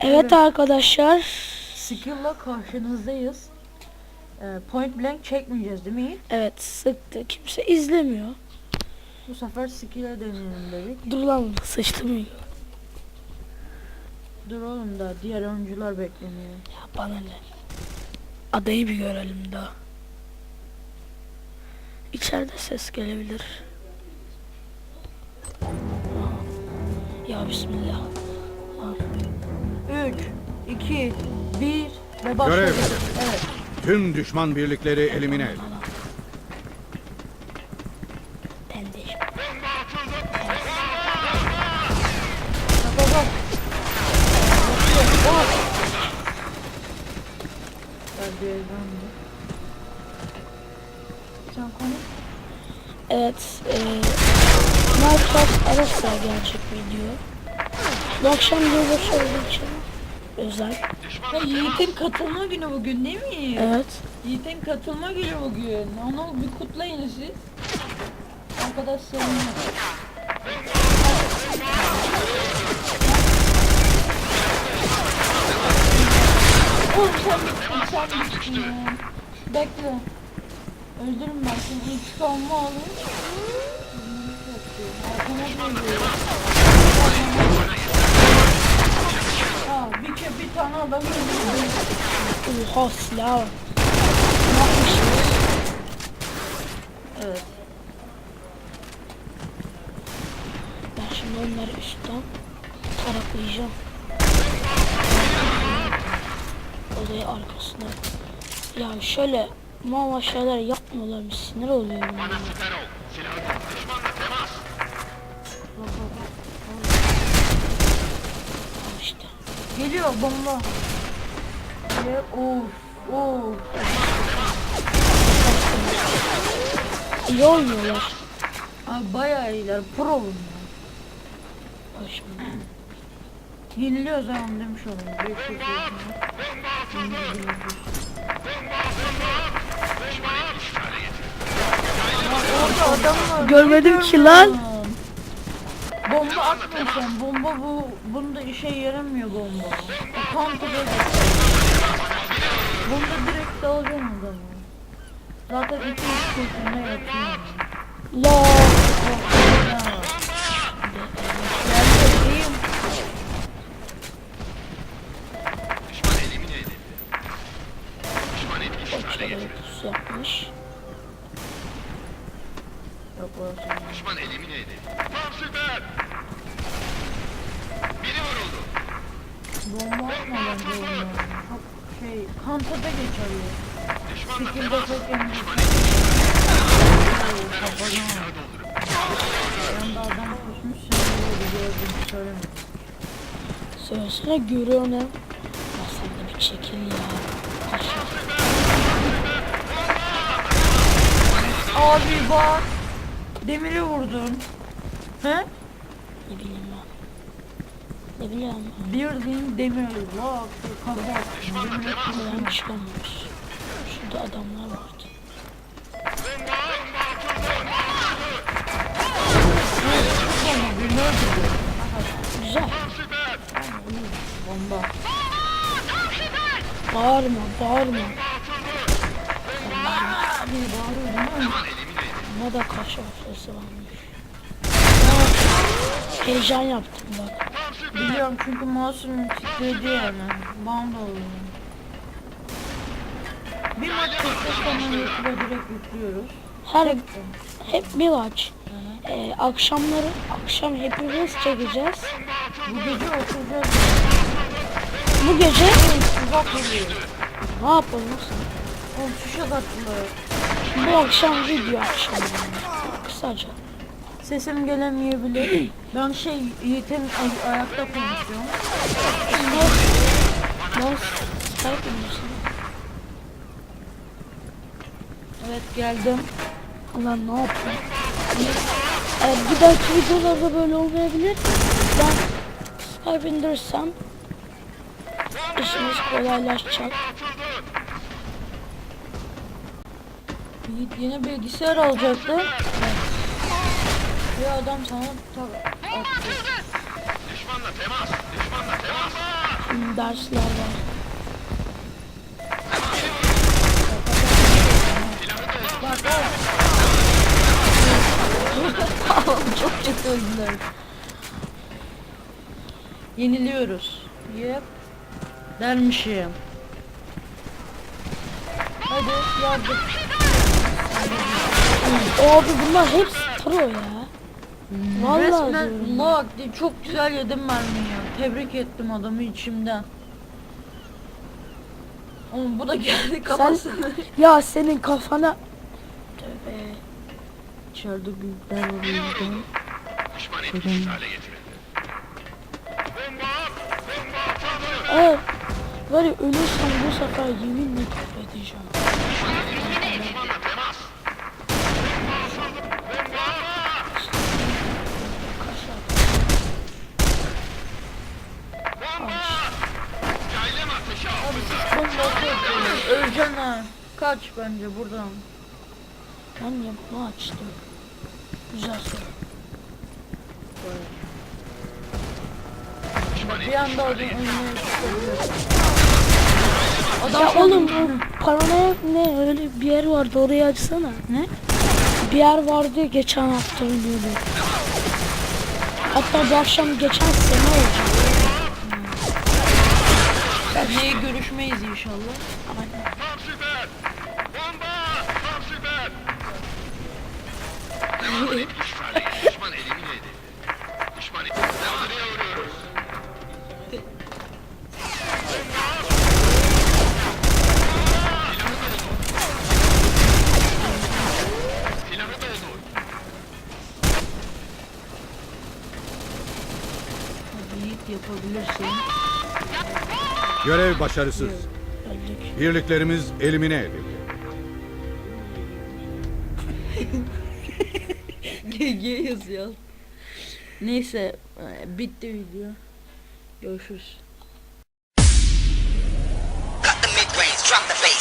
Evet arkadaşlar. Skill'la karşınızdayız. Ee, point blank çekmeyeceğiz değil mi Yiğit? Evet sıktı. Kimse izlemiyor. Bu sefer skill'e deneyelim dedik. Dur lan sıçtım. Dur oğlum da diğer oyuncular bekleniyor. Ya bana ne? Adayı bir görelim daha. İçeride ses gelebilir. Ya bismillah. 3, 2, 1 ve başladık. Görev. Evet. Tüm düşman birlikleri elimine et. Ben de. Bak bak bak. Bak. Hadi evlendi. Sen konuş. Evet. E, Minecraft ara sıra gelecek video. Bu akşam yılbaşı olduğu için özel. Ya Yiğit'in katılma günü bugün değil mi? Evet. Yiğit'in katılma günü bugün. Onu bir kutlayın siz. Arkadaş seviniyor. Oğlum sen bittin, sen bittin ya. Bekle. Öldürün ben seni. İntikamımı alın. Arkana geliyor. Ke- bir tane adam öldürdü. Oha silah var. Ne yapmışsınız? Evet. Ben şimdi onları üstten taraklayacağım. Odayı arkasına. Ya şöyle mama şeyler yapmıyorlar mı? Sinir oluyorum. Al Geliyor bomba. Ve of of. İyi oynuyorlar. Abi bayağı iyiler. Pro. Yeniliyoruz ha onu demiş var. Görmedim ki lan. Bomba atma sen. Bomba bu. Bunda işe yaramıyor bomba. O counter'a geçiyor. Bunda direkt alacaksın adamı. Zaten iki üç kurşunla yatıyor. La. Ya. Geldim. Ortada pusu yapmış. Yok orası. Düşman elimine edildi. Tam süper. Biri vuruldu. Bomba atma bence onu. Çok şey, kantada geçer ya. Düşmanla Fikirde temas. çok yanlış. Düşman. Yanda adam kusmuş seni öyle gördüm söylemedim. Söylesene görüyor ne? De bir çekil ya. Abi bak. Demiri vurdun. He? Ne bileyim ben. Ne bileyim ben. Bildiğin demir. Kafa attın. Demire Buradan çıkamıyoruz. Şurada adamlar vardı. Güzel. Bomba. Bağırma, bağırma. Abi bağırıyor değil Ne da kaş sesi varmış. Aa, Heyecan yaptım bak. Biliyorum çünkü mouse'um titredi yani. Bana da oluyor. Bir maç çektik sonra YouTube'a direkt yüklüyoruz. Her hep bir aç. Ee, akşamları akşam hepimiz çekeceğiz. Bu gece oturacağız. Bu gece Uzak oluyor. ne yapalım? Oğlum tuşa takılı. Bu akşam video akşamı. Kısaca. Sesim gelemeyebilir. Ben şey Yiğit'in ay- ayakta konuşuyorum. Ben Skype. Evet geldim. Ulan ne yapayım? Ee, bir dahaki videolarda böyle olmayabilir. Ben Skype indirsem işimiz kolaylaşacak. Yiğit yeni bilgisayar alacaktı. Bir adam sana tak attı. Düşmanla temas. Düşmanla temas. Hmm, dersler var. Çok kötü öldüler. Yeniliyoruz. Yep. Dermişim. Hadi yardım. Abi bunlar hepsi pro ya. Vallahi Resmen diyorum. diye çok güzel yedim mermiyi ya. Tebrik ettim adamı içimden. Oğlum bu da geldi kafasına. Ya senin kafana Tövbe. İçeride büyükler var o yüzden. Düşman etkisiz hale getirildi. Bomba! Bomba atıldı! Eğer var ya ölürsem bu sefer yeminle küfür edeceğim temas! Bomba atıldı! Bomba! Bomba! Yaylım ateşi altında! Bomba atıyor. Öleceksin ha. Kaç bence buradan. Ben niye bunu açtım? Güzel soru. Bir anda adam önüne. Adam Ya oğlum bu paranoyak ne öyle bir yer vardı orayı açsana. Ne? Bir yer vardı geçen hafta oynuyordu. Hatta bu akşam geçen sene olacak. Niye görüşmeyiz inşallah. Tam süper! Bomba! Tam süper! Hale getirdi. Düşman elimine edildi. Düşman etkisiz Devamlıya vuruyoruz. Silahı doldur. Hadi Yiğit yapabilirsin. Görev başarısız. Birliklerimiz elimine edildi. GG yazıyor. Neyse e, bitti video. Görüşürüz. Cut the mid range, drop the bass.